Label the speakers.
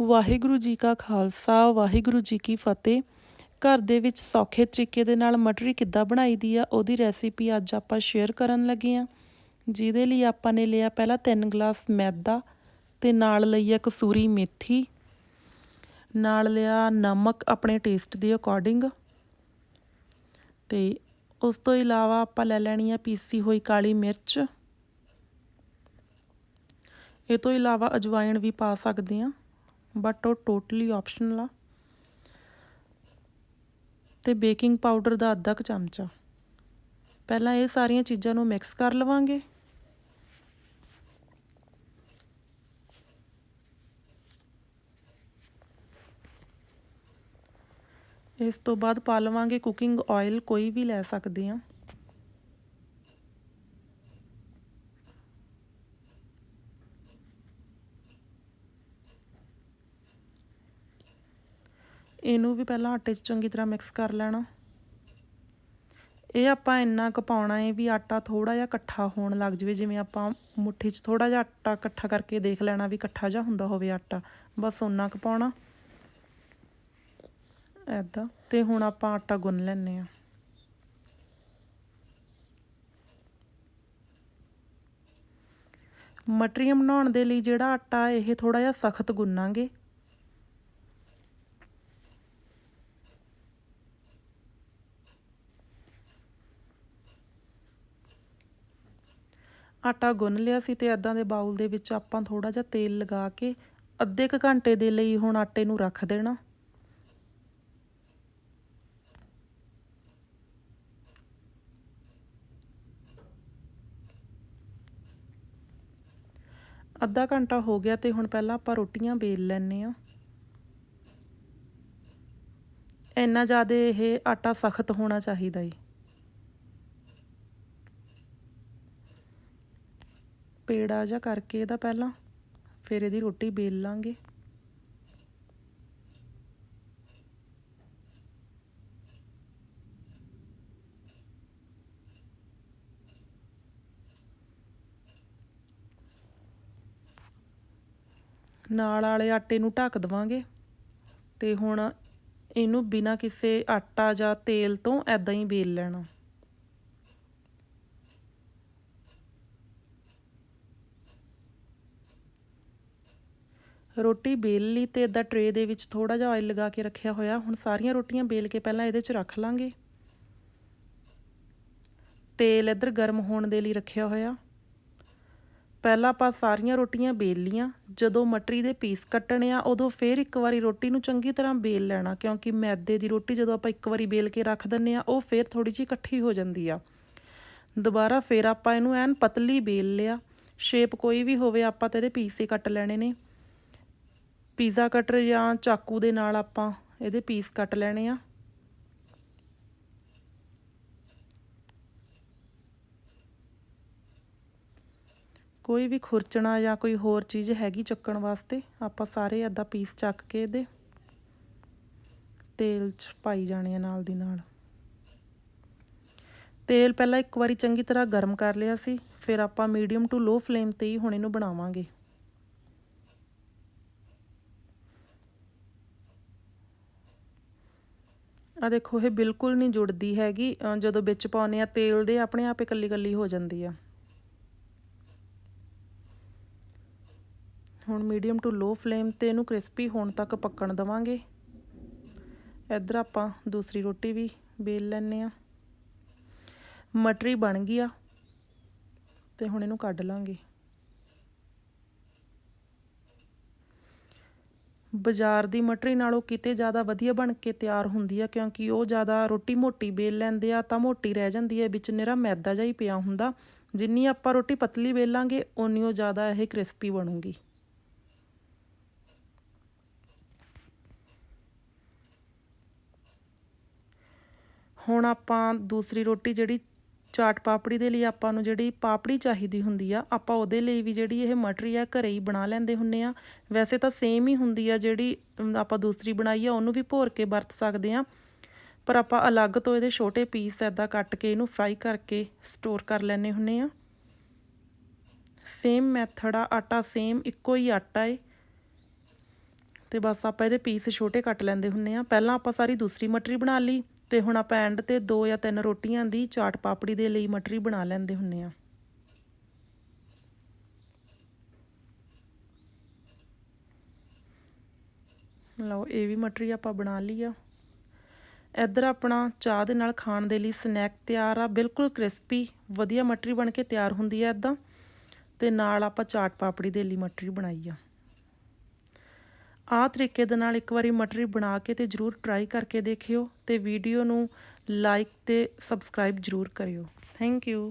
Speaker 1: ਵਾਹਿਗੁਰੂ ਜੀ ਕਾ ਖਾਲਸਾ, ਵਾਹਿਗੁਰੂ ਜੀ ਕੀ ਫਤਿਹ। ਘਰ ਦੇ ਵਿੱਚ ਸੌਖੇ ਤਰੀਕੇ ਦੇ ਨਾਲ ਮਟਰੀ ਕਿੱਦਾਂ ਬਣਾਈ ਦੀ ਆ, ਉਹਦੀ ਰੈਸਿਪੀ ਅੱਜ ਆਪਾਂ ਸ਼ੇਅਰ ਕਰਨ ਲੱਗੇ ਆ। ਜਿਹਦੇ ਲਈ ਆਪਾਂ ਨੇ ਲਿਆ ਪਹਿਲਾਂ 3 ਗਲਾਸ ਮੈਦਾ ਤੇ ਨਾਲ ਲਈ ਆ ਕਸੂਰੀ ਮੇਥੀ। ਨਾਲ ਲਿਆ ਨਮਕ ਆਪਣੇ ਟੇਸਟ ਦੇ ਅਕੋਰਡਿੰਗ ਤੇ ਉਸ ਤੋਂ ਇਲਾਵਾ ਆਪਾਂ ਲੈ ਲੈਣੀ ਆ ਪੀਸੀ ਹੋਈ ਕਾਲੀ ਮਿਰਚ। ਇਹ ਤੋਂ ਇਲਾਵਾ ਅਜਵਾਇਣ ਵੀ ਪਾ ਸਕਦੇ ਆ। ਬਟ ਉਹ ਟੋਟਲੀ ਆਪਸ਼ਨਲ ਆ। ਤੇ ਬੇਕਿੰਗ ਪਾਊਡਰ ਦਾ ਅੱਧਾ ਕੁ ਚਮਚਾ। ਪਹਿਲਾਂ ਇਹ ਸਾਰੀਆਂ ਚੀਜ਼ਾਂ ਨੂੰ ਮਿਕਸ ਕਰ ਲਵਾਂਗੇ। ਇਸ ਤੋਂ ਬਾਅਦ ਪਾ ਲਵਾਂਗੇ ਕੁਕਿੰਗ ਆਇਲ ਕੋਈ ਵੀ ਲੈ ਸਕਦੇ ਆ। ਇਹਨੂੰ ਵੀ ਪਹਿਲਾਂ ਆਟੇ 'ਚ ਚੰਗੀ ਤਰ੍ਹਾਂ ਮਿਕਸ ਕਰ ਲੈਣਾ। ਇਹ ਆਪਾਂ ਇੰਨਾ ਕੁ ਪਾਉਣਾ ਹੈ ਵੀ ਆਟਾ ਥੋੜਾ ਜਿਹਾ ਇਕੱਠਾ ਹੋਣ ਲੱਗ ਜਵੇ, ਜਿਵੇਂ ਆਪਾਂ ਮੁੱਠੀ 'ਚ ਥੋੜਾ ਜਿਹਾ ਆਟਾ ਇਕੱਠਾ ਕਰਕੇ ਦੇਖ ਲੈਣਾ ਵੀ ਇਕੱਠਾ ਜਿਹਾ ਹੁੰਦਾ ਹੋਵੇ ਆਟਾ। ਬਸ ਉਹਨਾਂ ਕੁ ਪਾਉਣਾ। ਐਦਾਂ ਤੇ ਹੁਣ ਆਪਾਂ ਆਟਾ ਗੁੰਨ ਲੈਣੇ ਆ ਮਟਰੀਆਂ ਬਣਾਉਣ ਦੇ ਲਈ ਜਿਹੜਾ ਆਟਾ ਇਹ ਥੋੜਾ ਜਿਹਾ ਸਖਤ ਗੁੰਨਾਂਗੇ ਆਟਾ ਗੁੰਨ ਲਿਆ ਸੀ ਤੇ ਅੱਦਾਂ ਦੇ ਬਾਉਲ ਦੇ ਵਿੱਚ ਆਪਾਂ ਥੋੜਾ ਜਿਹਾ ਤੇਲ ਲਗਾ ਕੇ ਅੱਧੇ ਕੁ ਘੰਟੇ ਦੇ ਲਈ ਹੁਣ ਆਟੇ ਨੂੰ ਰੱਖ ਦੇਣਾ। ਅੱਧਾ ਘੰਟਾ ਹੋ ਗਿਆ ਤੇ ਹੁਣ ਪਹਿਲਾਂ ਆਪਾਂ ਰੋਟੀਆਂ ਵੇਲ ਲੈਣੇ ਆ ਇੰਨਾ ਜ਼ਿਆਦਾ ਇਹ ਆਟਾ ਸਖਤ ਹੋਣਾ ਚਾਹੀਦਾ ਏ। ਪੇੜਾ ਜਿਹਾ ਕਰਕੇ ਇਹਦਾ ਪਹਿਲਾਂ, ਫਿਰ ਇਹਦੀ ਰੋਟੀ ਬੇਲ ਲਾਂਗੇ। ਨਾਲ ਵਾਲੇ ਆਟੇ ਨੂੰ ਢੱਕ ਦਵਾਂਗੇ, ਤੇ ਹੁਣ ਇਹਨੂੰ ਬਿਨਾ ਕਿਸੇ ਆਟਾ ਜਾਂ ਤੇਲ ਤੋਂ ਐਦਾਂ ਹੀ ਬੇਲ ਲੈਣਾ। ਰੋਟੀ ਬੇਲ ਲਈ ਤੇ ਇਦਾਂ ਟਰੇ ਦੇ ਵਿੱਚ ਥੋੜਾ ਜਿਹਾ ਆਇਲ ਲਗਾ ਕੇ ਰੱਖਿਆ ਹੋਇਆ। ਹੁਣ ਸਾਰੀਆਂ ਰੋਟੀਆਂ ਬੇਲ ਕੇ ਪਹਿਲਾਂ ਇਹਦੇ 'ਚ ਰੱਖ ਲਾਂਗੇ। ਤੇਲ ਇੱਧਰ ਗਰਮ ਹੋਣ ਦੇ ਲਈ ਰੱਖਿਆ ਹੋਇਆ। ਪਹਿਲਾਂ ਆਪਾਂ ਸਾਰੀਆਂ ਰੋਟੀਆਂ ਬੇਲ ਲੀਆਂ ਜਦੋਂ ਮਟਰੀ ਦੇ ਪੀਸ ਕੱਟਣੇ ਆ, ਉਦੋਂ ਫੇਰ ਇੱਕ ਵਾਰੀ ਰੋਟੀ ਨੂੰ ਚੰਗੀ ਤਰ੍ਹਾਂ ਬੇਲ ਲੈਣਾ, ਕਿਉਂਕਿ ਮੈਦੇ ਦੀ ਰੋਟੀ ਜਦੋਂ ਆਪਾਂ ਇੱਕ ਵਾਰੀ ਬੇਲ ਕੇ ਰੱਖ ਦਿੰਨੇ ਆ, ਉਹ ਫੇਰ ਥੋੜੀ ਜਿਹੀ ਇਕੱਠੀ ਹੋ ਜਾਂਦੀ ਆ। ਦੁਬਾਰਾ ਫੇਰ ਆਪਾਂ ਇਹਨੂੰ ਐਨ ਪਤਲੀ ਬੇਲ ਲਿਆ। ਸ਼ੇਪ ਕੋਈ ਵੀ ਹੋਵੇ ਆਪਾਂ ਤੇ ਇਹਦੇ ਪੀਸ ਹੀ ਕੱਟ ਲੈਣੇ ਨੇ। ਪੀਜ਼ਾ ਕਟਰ ਜਾਂ ਚਾਕੂ ਦੇ ਨਾਲ ਆਪਾਂ ਇਹਦੇ ਪੀਸ ਕੱਟ ਲੈਣੇ ਆ। ਕੋਈ ਵੀ ਖੁਰਚਣਾ ਜਾਂ ਕੋਈ ਹੋਰ ਚੀਜ਼ ਹੈਗੀ ਚੱਕਣ ਵਾਸਤੇ, ਆਪਾਂ ਸਾਰੇ ਅੱਧਾ ਪੀਸ ਚੱਕ ਕੇ ਇਹਦੇ ਤੇਲ 'ਚ ਪਾਈ ਜਾਣੇ ਆ ਨਾਲ ਦੀ ਨਾਲ। ਤੇਲ ਪਹਿਲਾਂ ਇੱਕ ਵਾਰੀ ਚੰਗੀ ਤਰ੍ਹਾਂ ਗਰਮ ਕਰ ਲਿਆ ਸੀ, ਫਿਰ ਆਪਾਂ ਮੀਡੀਅਮ ਟੂ ਲੋ ਫਲੇਮ ਤੇ ਹੀ ਹੁਣ ਇਹਨੂੰ ਬਣਾਵਾਂਗੇ। ਆ ਦੇਖੋ, ਇਹ ਬਿਲਕੁਲ ਨਹੀਂ ਜੁੜਦੀ ਹੈਗੀ। ਜਦੋਂ ਵਿੱਚ ਪਾਉਨੇ ਆ, ਤੇਲ ਦੇ ਆਪਣੇ ਆਪ ਇਕੱਲੀ ਇਕੱਲੀ ਹੋ ਜਾਂਦੀ ਆ। ਹੁਣ ਮੀਡੀਅਮ ਟੂ ਲੋ ਫਲੇਮ ਤੇ ਇਹਨੂੰ ਕ੍ਰਿਸਪੀ ਹੋਣ ਤੱਕ ਪੱਕਣ ਦਵਾਂਗੇ। ਇੱਧਰ ਆਪਾਂ ਦੂਸਰੀ ਰੋਟੀ ਵੀ ਵੇਲ ਲੈਣੇ ਆ। ਮਟਰੀ ਬਣ ਗਈ ਆ, ਤੇ ਹੁਣ ਇਹਨੂੰ ਕੱਢ ਲਾਂਗੇ। ਬਾਜ਼ਾਰ ਦੀ ਮਟਰੀ ਨਾਲੋਂ ਕਿਤੇ ਜ਼ਿਆਦਾ ਵਧੀਆ ਬਣ ਕੇ ਤਿਆਰ ਹੁੰਦੀ ਆ, ਕਿਉਂਕਿ ਉਹ ਜ਼ਿਆਦਾ ਰੋਟੀ ਮੋਟੀ ਵੇਲ ਲੈਂਦੇ ਆ, ਤਾਂ ਮੋਟੀ ਰਹਿ ਜਾਂਦੀ ਹੈ ਵਿੱਚ ਨਿਰਾ ਮੈਦਾ ਜਿਹਾ ਹੀ ਪਿਆ ਹੁੰਦਾ। ਜਿੰਨੀ ਆਪਾਂ ਰੋਟੀ ਪਤਲੀ ਵੇਲਾਂਗੇ, ਓਨੀ ਉਹ ਜ਼ਿਆਦਾ ਇਹ ਕ੍ਰਿਸਪੀ ਬਣੂਗੀ। ਹੁਣ ਆਪਾਂ ਦੂਸਰੀ ਰੋਟੀ ਜਿਹੜੀ ਚਾਟ ਪਾਪੜੀ ਦੇ ਲਈ ਆਪਾਂ ਨੂੰ ਜਿਹੜੀ ਪਾਪੜੀ ਚਾਹੀਦੀ ਹੁੰਦੀ ਆ, ਆਪਾਂ ਉਹਦੇ ਲਈ ਵੀ ਜਿਹੜੀ ਇਹ ਮਟਰੀ ਆ, ਘਰੇ ਹੀ ਬਣਾ ਲੈਂਦੇ ਹੁੰਨੇ ਆ। ਵੈਸੇ ਤਾਂ ਸੇਮ ਹੀ ਹੁੰਦੀ ਆ ਜਿਹੜੀ ਆਪਾਂ ਦੂਸਰੀ ਬਣਾਈ ਆ, ਉਹਨੂੰ ਵੀ ਭੋਰ ਕੇ ਵਰਤ ਸਕਦੇ ਆ। ਪਰ ਆਪਾਂ ਅਲੱਗ ਤੋਂ ਇਹਦੇ ਛੋਟੇ ਪੀਸ ਐਦਾਂ ਕੱਟ ਕੇ ਇਹਨੂੰ ਫਰਾਈ ਕਰਕੇ ਸਟੋਰ ਕਰ ਲੈਨੇ ਹੁੰਨੇ ਆ। ਸੇਮ ਮੈਥਡ ਆ, ਆਟਾ ਸੇਮ ਇੱਕੋ ਹੀ ਆਟਾ ਏ। ਤੇ ਬਸ ਆਪਾਂ ਇਹਦੇ ਪੀਸ ਛੋਟੇ ਕੱਟ ਲੈਂਦੇ ਹੁੰਨੇ ਆ। ਪਹਿਲਾਂ ਆਪਾਂ ਸਾਰੀ ਦੂਸਰੀ ਮਟਰੀ ਬਣਾ ਲਈ। ਤੇ ਹੁਣ ਆਪਾਂ ਐਂਡ ਤੇ ਦੋ ਜਾਂ ਤਿੰਨ ਰੋਟੀਆਂ ਦੀ ਚਾਟ ਪਾਪੜੀ ਦੇ ਲਈ ਮਟਰੀ ਬਣਾ ਲੈਂਦੇ ਹੁੰਨੇ ਆ। ਲਓ, ਇਹ ਵੀ ਮਟਰੀ ਆਪਾਂ ਬਣਾ ਲਈ ਆ। ਇੱਧਰ ਆਪਣਾ ਚਾਹ ਦੇ ਨਾਲ ਖਾਣ ਦੇ ਲਈ ਸਨੈਕ ਤਿਆਰ ਆ, ਬਿਲਕੁਲ ਕ੍ਰਿਸਪੀ ਵਧੀਆ ਮਟਰੀ ਬਣ ਕੇ ਤਿਆਰ ਹੁੰਦੀ ਆ ਇਦਾਂ। ਤੇ ਨਾਲ ਆਪਾਂ ਚਾਟ ਪਾਪੜੀ ਦੇ ਲਈ ਮਟਰੀ ਬਣਾਈ ਆ। ਆਹ ਤਰੀਕੇ ਦੇ ਨਾਲ ਇੱਕ ਵਾਰੀ ਮਟਰੀ ਬਣਾ ਕੇ ਤੇ ਜਰੂਰ ਟਰਾਈ ਕਰਕੇ ਦੇਖਿਓ ਤੇ ਵੀਡੀਓ ਨੂੰ ਲਾਈਕ ਤੇ ਸਬਸਕ੍ਰਾਈਬ ਜਰੂਰ ਕਰਿਓ। Thank you